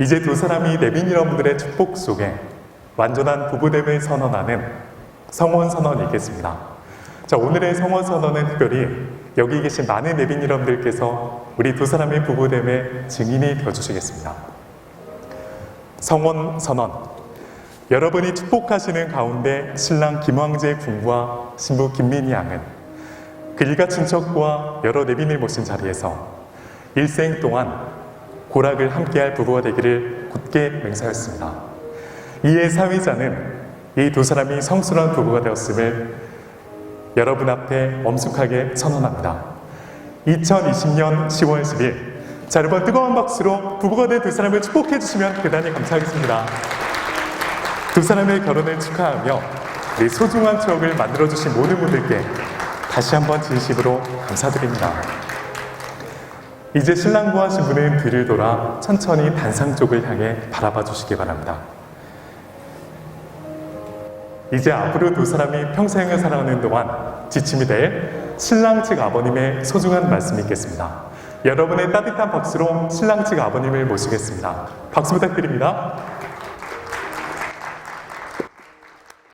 이제 두 사람이 내빈 여러분들의 축복 속에 완전한 부부됨을 선언하는 성원 선언이겠습니다. 자, 오늘의 성원 선언은 특별히 여기 계신 많은 내빈 여러분들께서 우리 두 사람의 부부됨의 증인이 되어주시겠습니다. 성원 선언. 여러분이 축복하시는 가운데 신랑 김황재 군과 신부 김민희 양은 그 일가 친척과 여러 내빈을 모신 자리에서 일생 동안 고락을 함께할 부부가 되기를 굳게 맹세하였습니다. 이에 사위자는 이 두 사람이 성스러운 부부가 되었음을 여러분 앞에 엄숙하게 선언합니다. 2020년 10월 10일 자 여러분 뜨거운 박수로 부부가 된 두 사람을 축복해 주시면 대단히 감사하겠습니다. 두 사람의 결혼을 축하하며 우리 소중한 추억을 만들어 주신 모든 분들께 다시 한번 진심으로 감사드립니다. 이제 신랑과 신부는 뒤를 돌아 천천히 단상 쪽을 향해 바라봐 주시기 바랍니다. 이제 앞으로 두 사람이 평생을 살아가는 동안 지침이 될 신랑 측 아버님의 소중한 말씀이 있겠습니다. 여러분의 따뜻한 박수로 신랑 측 아버님을 모시겠습니다. 박수 부탁드립니다.